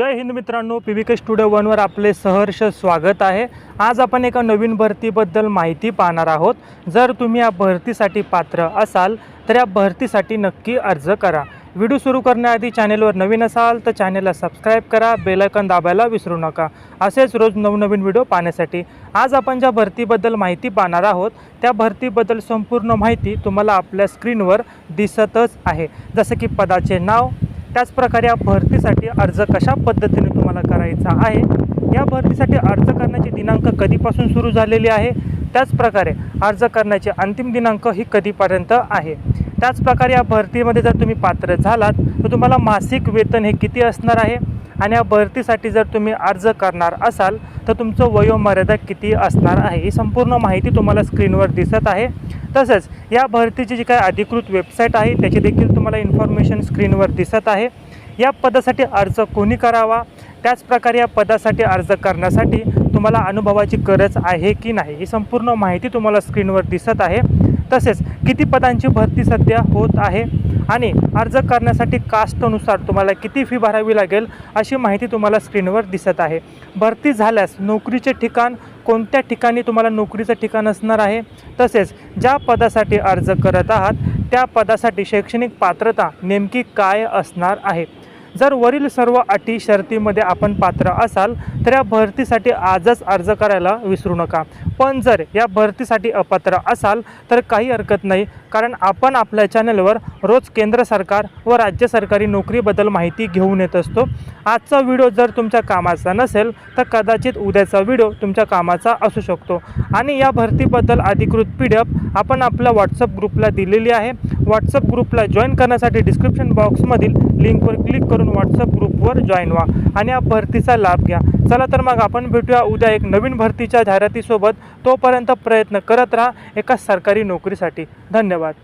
जय हिंद मित्रांनो P V K studio वनवर आपले सहर्ष स्वागत आहे. आज आपण एका नवीन भरतीबद्दल माहिती पाहणार आहोत. जर तुम्ही या भरतीसाठी पात्र असाल तर या भरतीसाठी नक्की अर्ज करा. व्हिडिओ सुरू करण्याआधी चॅनेलवर नवीन असाल तर चॅनेलला सबस्क्राईब करा बेलायकन दाबायला विसरू नका. असेच रोज नवनवीन व्हिडिओ पाहण्यासाठी. आज आपण ज्या भरतीबद्दल माहिती पाहणार आहोत त्या भरतीबद्दल संपूर्ण माहिती तुम्हाला आपल्या स्क्रीनवर दिसतच आहे. जसं की पदाचे नाव त्याचप्रकारे या भरतीसाठी अर्ज कशा पद्धतीने तुम्हाला करायचा आहे? या भरतीसाठी अर्ज करण्याची दिनांक कधीपासून सुरू झालेली आहे? त्याचप्रकारे अर्ज करण्याचे अंतिम दिनांक ही कधीपर्यंत आहे? त्याचप्रकारे या भरतीमध्ये जर तुम्ही पात्र झालात तर तुम्हाला मासिक वेतन हे किती असणार आहे? आणि या भरतीसाठी जर तुम्ही अर्ज करणार असाल तर तुमचं वयोमर्यादा किती असणार आहे? ही संपूर्ण माहिती तुम्हाला स्क्रीनवर दिसत आहे. तसंच या भरतीची जी काय अधिकृत वेबसाईट आहे त्याची देखील तुम्हाला इन्फॉर्मेशन स्क्रीनवर दिसत आहे. या पदासाठी अर्ज कोणी करावा? त्याचप्रकारे या पदासाठी अर्ज करण्यासाठी तुम्हाला अनुभवाची गरज आहे की नाही? ही संपूर्ण माहिती तुम्हाला स्क्रीनवर दिसत आहे. तसेच किती पदांची भरती सध्या होत आहे आणि अर्ज करण्यासाठी कास्टनुसार तुम्हाला किती फी भरावी लागेल अशी माहिती तुम्हाला स्क्रीनवर दिसत आहे. भरती झाल्यास नोकरीचे ठिकाण कोणत्या ठिकाणी तुम्हाला नोकरीचं ठिकाण असणार आहे? तसेच ज्या पदासाठी अर्ज करत आहात त्या पदासाठी शैक्षणिक पात्रता नेमकी काय असणार आहे? जर वरील सर्व अटी शर्तीमध्ये आपण पात्र असाल तर या भरतीसाठी आजच अर्ज करायला विसरू नका. पण जर या भरतीसाठी अपात्र असाल तर काही हरकत नाही कारण आपण आपल्या चॅनलवर रोज केंद्र सरकार व राज्य सरकारी नोकरीबद्दल माहिती घेऊन येत असतो. आजचा व्हिडिओ जर तुमच्या कामाचा नसेल तर कदाचित उद्याचा व्हिडिओ तुमच्या कामाचा असू शकतो. आणि या भरतीबद्दल अधिकृत पी डी एफ आपण आपल्या व्हॉट्सअप ग्रुपला दिलेली आहे. व्हॉट्सअप ग्रुपला जॉईन करण्यासाठी डिस्क्रिप्शन बॉक्समधील लिंकवर क्लिक करून व्हॉट्सअप ग्रुपवर जॉईन व्हा आणि या भरतीचा लाभ घ्या. चला तर मग आपण भेटूया उद्या एक नवीन भरतीच्या जाहिरातीसोबत. तोपर्यंत प्रयत्न करत राहा एका सरकारी नोकरीसाठी. धन्यवाद.